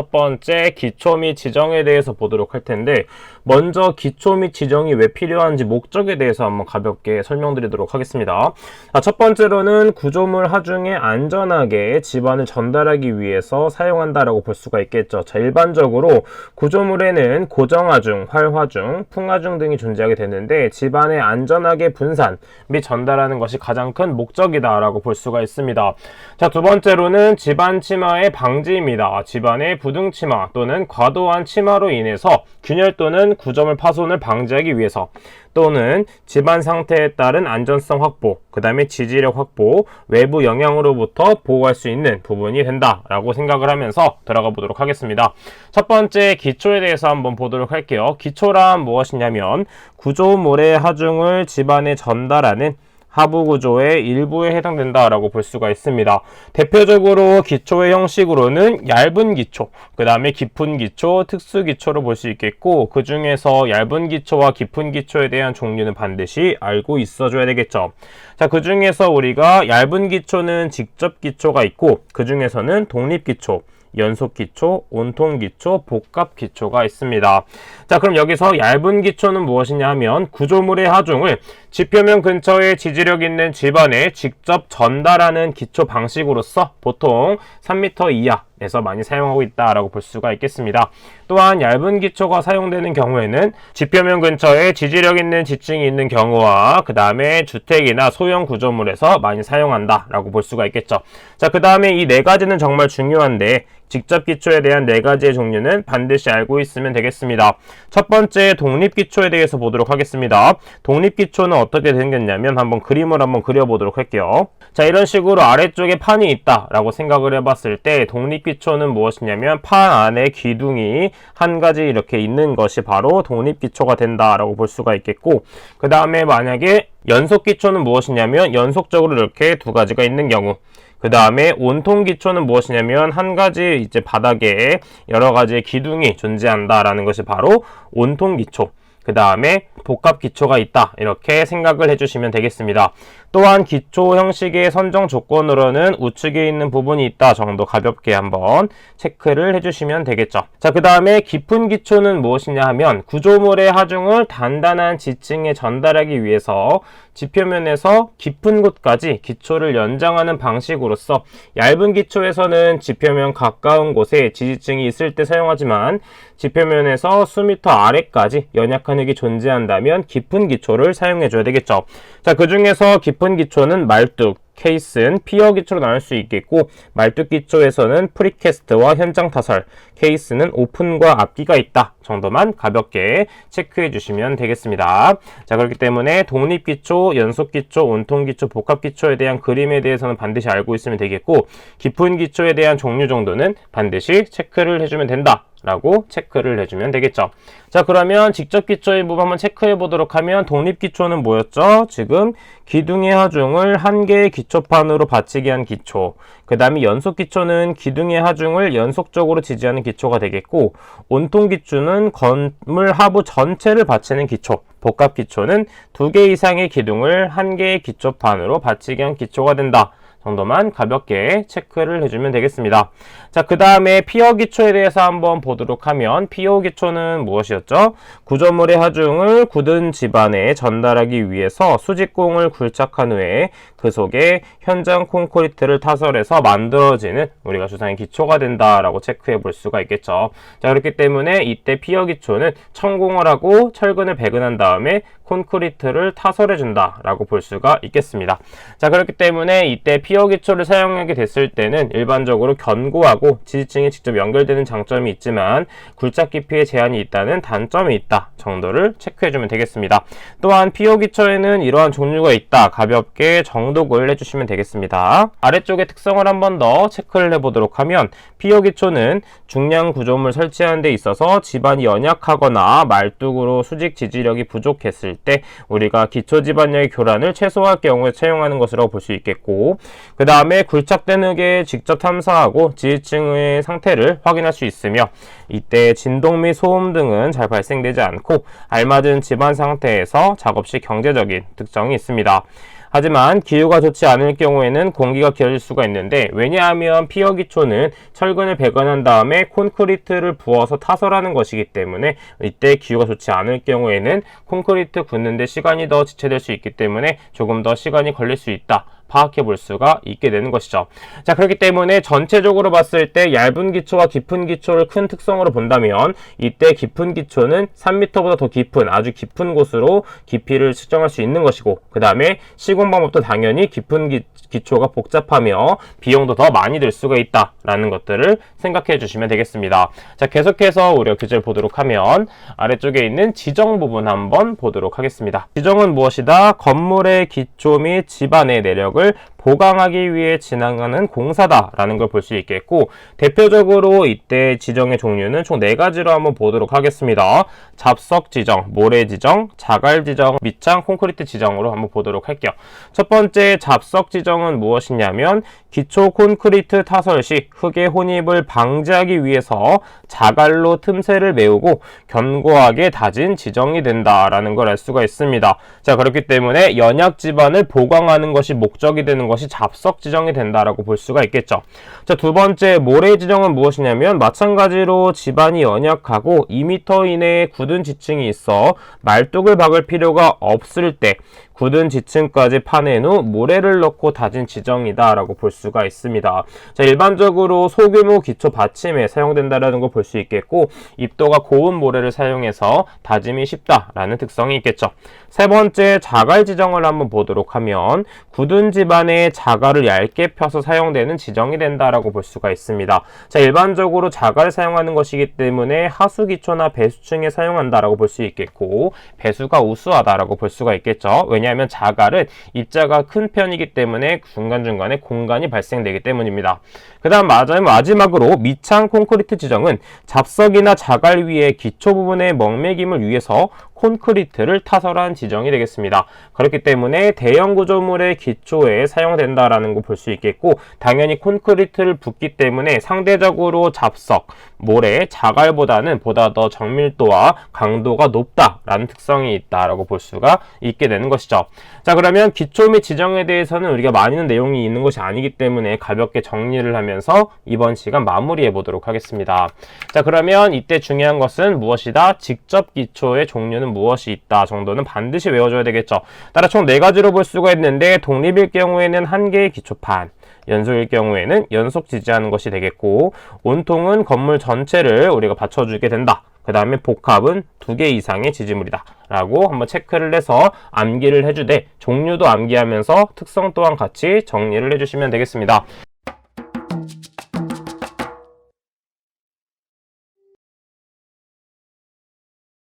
첫 번째 기초 및 지정에 대해서 보도록 할 텐데 먼저 기초 및 지정이 왜 필요한지 목적에 대해서 한번 가볍게 설명드리도록 하겠습니다. 자, 첫 번째로는 구조물 하중에 안전하게 집안을 전달하기 위해서 사용한다라고 볼 수가 있겠죠. 자, 일반적으로 구조물에는 고정하중, 활화중, 풍하중 등이 존재하게 되는데 집안에 안전하게 분산 및 전달하는 것이 가장 큰 목적이다라고 볼 수가 있습니다. 자, 두 번째로는 집안 침하의 방지입니다. 집안의 부등 침하 또는 과도한 침하로 인해서 균열 또는 구조물 파손을 방지하기 위해서 또는 집안 상태에 따른 안전성 확보, 그 다음에 지지력 확보, 외부 영향으로부터 보호할 수 있는 부분이 된다라고 생각을 하면서 들어가 보도록 하겠습니다. 첫 번째 기초에 대해서 한번 보도록 할게요. 기초란 무엇이냐면 구조물의 하중을 집안에 전달하는 하부 구조의 일부에 해당된다라고 볼 수가 있습니다. 대표적으로 기초의 형식으로는 얇은 기초, 그 다음에 깊은 기초, 특수 기초로 볼수 있겠고 그 중에서 얇은 기초와 깊은 기초에 대한 종류는 반드시 알고 있어줘야 되겠죠. 자, 그 중에서 우리가 얇은 기초는 직접 기초가 있고 그 중에서는 독립 기초, 연속 기초, 온통 기초, 복합 기초가 있습니다. 자, 그럼 여기서 얇은 기초는 무엇이냐 하면 구조물의 하중을 지표면 근처에 지지력 있는 집안에 직접 전달하는 기초 방식으로서 보통 3m 이하 에서 많이 사용하고 있다라고 볼 수가 있겠습니다. 또한 얇은 기초가 사용되는 경우에는 지표면 근처에 지지력 있는 지층이 있는 경우와 그 다음에 주택이나 소형 구조물에서 많이 사용한다라고 볼 수가 있겠죠. 자, 그 다음에 이 네 가지는 정말 중요한데 직접 기초에 대한 네 가지의 종류는 반드시 알고 있으면 되겠습니다. 첫 번째 독립 기초에 대해서 보도록 하겠습니다. 독립 기초는 어떻게 생겼냐면 한번 그림을 한번 그려보도록 할게요. 자 이런 식으로 아래쪽에 판이 있다 라고 생각을 해봤을 때 독립 기초는 무엇이냐면 판 안에 기둥이 한 가지 이렇게 있는 것이 바로 독립 기초가 된다 라고 볼 수가 있겠고 그 다음에 만약에 연속 기초는 무엇이냐면 연속적으로 이렇게 두 가지가 있는 경우 그 다음에 온통 기초는 무엇이냐면 한 가지 이제 바닥에 여러 가지의 기둥이 존재한다라는 것이 바로 온통 기초. 그 다음에 복합 기초가 있다. 이렇게 생각을 해주시면 되겠습니다. 또한 기초 형식의 선정 조건으로는 우측에 있는 부분이 있다 정도 가볍게 한번 체크를 해주시면 되겠죠. 자, 그 다음에 깊은 기초는 무엇이냐 하면 구조물의 하중을 단단한 지층에 전달하기 위해서 지표면에서 깊은 곳까지 기초를 연장하는 방식으로서 얇은 기초에서는 지표면 가까운 곳에 지지층이 있을 때 사용하지만 지표면에서 수미터 아래까지 연약한 흙이 존재한다면 깊은 기초를 사용해 줘야 되겠죠. 자, 그 중에서 깊은 기초는 말뚝, 케이스는 피어 기초로 나눌 수 있겠고 말뚝 기초에서는 프리캐스트와 현장 타설, 케이스는 오픈과 앞기가 있다 정도만 가볍게 체크해 주시면 되겠습니다. 자 그렇기 때문에 독립 기초, 연속 기초, 온통 기초, 복합 기초에 대한 그림에 대해서는 반드시 알고 있으면 되겠고 깊은 기초에 대한 종류 정도는 반드시 체크를 해주면 된다. 라고 체크를 해주면 되겠죠. 자, 그러면 직접 기초의 부분 한번 체크해 보도록 하면 독립 기초는 뭐였죠? 지금 기둥의 하중을 한 개의 기초판으로 받치게 한 기초. 그 다음에 연속 기초는 기둥의 하중을 연속적으로 지지하는 기초가 되겠고, 온통 기초는 건물 하부 전체를 받치는 기초. 복합 기초는 두 개 이상의 기둥을 한 개의 기초판으로 받치게 한 기초가 된다. 정도만 가볍게 체크를 해주면 되겠습니다. 자, 그 다음에 피어 기초에 대해서 한번 보도록 하면 피어 기초는 무엇이었죠? 구조물의 하중을 굳은 집안에 전달하기 위해서 수직공을 굴착한 후에 그 속에 현장 콘크리트를 타설해서 만들어지는 우리가 주상의 기초가 된다라고 체크해 볼 수가 있겠죠. 자, 그렇기 때문에 이때 피어 기초는 천공을 하고 철근을 배근한 다음에 콘크리트를 타설해 준다라고 볼 수가 있겠습니다. 자, 그렇기 때문에 이때 피어 기초를 사용하게 됐을 때는 일반적으로 견고하고 지지층이 직접 연결되는 장점이 있지만 굴착 깊이에 제한이 있다는 단점이 있다 정도를 체크해 주면 되겠습니다. 또한 피어 기초에는 이러한 종류가 있다 가볍게 정독을 해주시면 되겠습니다. 아래쪽의 특성을 한 번 더 체크를 해보도록 하면 피어 기초는 중량 구조물 설치하는 데 있어서 집안이 연약하거나 말뚝으로 수직 지지력이 부족했을 때 우리가 기초 집안력의 교란을 최소화할 경우에 채용하는 것이라고 볼 수 있겠고 그 다음에 굴착된 흙에 직접 탐사하고 지지층의 상태를 확인할 수 있으며 이때 진동 및 소음 등은 잘 발생되지 않고 알맞은 집안 상태에서 작업 시 경제적인 특성이 있습니다. 하지만 기후가 좋지 않을 경우에는 공기가 길어질 수가 있는데 왜냐하면 피어 기초는 철근을 배관한 다음에 콘크리트를 부어서 타설하는 것이기 때문에 이때 기후가 좋지 않을 경우에는 콘크리트 굳는데 시간이 더 지체될 수 있기 때문에 조금 더 시간이 걸릴 수 있다. 파악해 볼 수가 있게 되는 것이죠. 자, 그렇기 때문에 전체적으로 봤을 때 얇은 기초와 깊은 기초를 큰 특성으로 본다면 이때 깊은 기초는 3m보다 더 깊은 아주 깊은 곳으로 깊이를 측정할 수 있는 것이고 그 다음에 시공 방법도 당연히 깊은 기, 기초가 복잡하며 비용도 더 많이 들 수가 있다라는 것들을 생각해 주시면 되겠습니다. 자, 계속해서 우리가 교재를 보도록 하면 아래쪽에 있는 지정 부분 한번 보도록 하겠습니다. 지정은 무엇이다? 건물의 기초 및 집안의 내력을 보강하기 위해 진행하는 공사다라는 걸 볼 수 있겠고 대표적으로 이때 지정의 종류는 총 네 가지로 한번 보도록 하겠습니다. 잡석 지정, 모래 지정, 자갈 지정, 밑창 콘크리트 지정으로 한번 보도록 할게요. 첫 번째 잡석 지정은 무엇이냐면 기초 콘크리트 타설 시 흙의 혼입을 방지하기 위해서 자갈로 틈새를 메우고 견고하게 다진 지정이 된다라는 걸 알 수가 있습니다. 자 그렇기 때문에 연약 지반을 보강하는 것이 목적 이 되는 것이 잡석 지정이 된다라고 볼 수가 있겠죠. 자 두 번째 모래 지정은 무엇이냐면 마찬가지로 지반이 연약하고 2m 이내에 굳은 지층이 있어 말뚝을 박을 필요가 없을 때 굳은 지층까지 파낸 후 모래를 넣고 다진 지정이다라고 볼 수가 있습니다. 자, 일반적으로 소규모 기초 받침에 사용된다라는 걸 볼 수 있겠고 입도가 고운 모래를 사용해서 다짐이 쉽다라는 특성이 있겠죠. 세 번째 자갈 지정을 한번 보도록 하면 굳은 집안에 자갈을 얇게 펴서 사용되는 지정이 된다라고 볼 수가 있습니다. 자, 일반적으로 자갈을 사용하는 것이기 때문에 하수 기초나 배수층에 사용한다라고 볼 수 있겠고 배수가 우수하다라고 볼 수가 있겠죠. 왜냐 왜냐하면 자갈은 입자가 큰 편이기 때문에 중간중간에 공간이 발생되기 때문입니다. 그 다음 마지막으로 밑창 콘크리트 지정은 잡석이나 자갈 위에 기초 부분의 먹매김을 위해서 콘크리트를 타설한 지정이 되겠습니다. 그렇기 때문에 대형 구조물의 기초에 사용된다라는 거 볼 수 있겠고 당연히 콘크리트를 붓기 때문에 상대적으로 잡석, 모래, 자갈보다는 보다 더 정밀도와 강도가 높다라는 특성이 있다라고 볼 수가 있게 되는 것이죠. 자 그러면 기초 및 지정에 대해서는 우리가 많은 내용이 있는 것이 아니기 때문에 가볍게 정리를 하면서 이번 시간 마무리해 보도록 하겠습니다. 자 그러면 이때 중요한 것은 무엇이다? 직접 기초의 종류는 무엇이 있다 정도는 반드시 외워줘야 되겠죠. 따라 총 네 가지로 볼 수가 있는데 독립일 경우에는 한 개의 기초판, 연속일 경우에는 연속 지지하는 것이 되겠고 온통은 건물 전체를 우리가 받쳐주게 된다. 그 다음에 복합은 두 개 이상의 지지물이다. 라고 한번 체크를 해서 암기를 해주되 종류도 암기하면서 특성 또한 같이 정리를 해주시면 되겠습니다.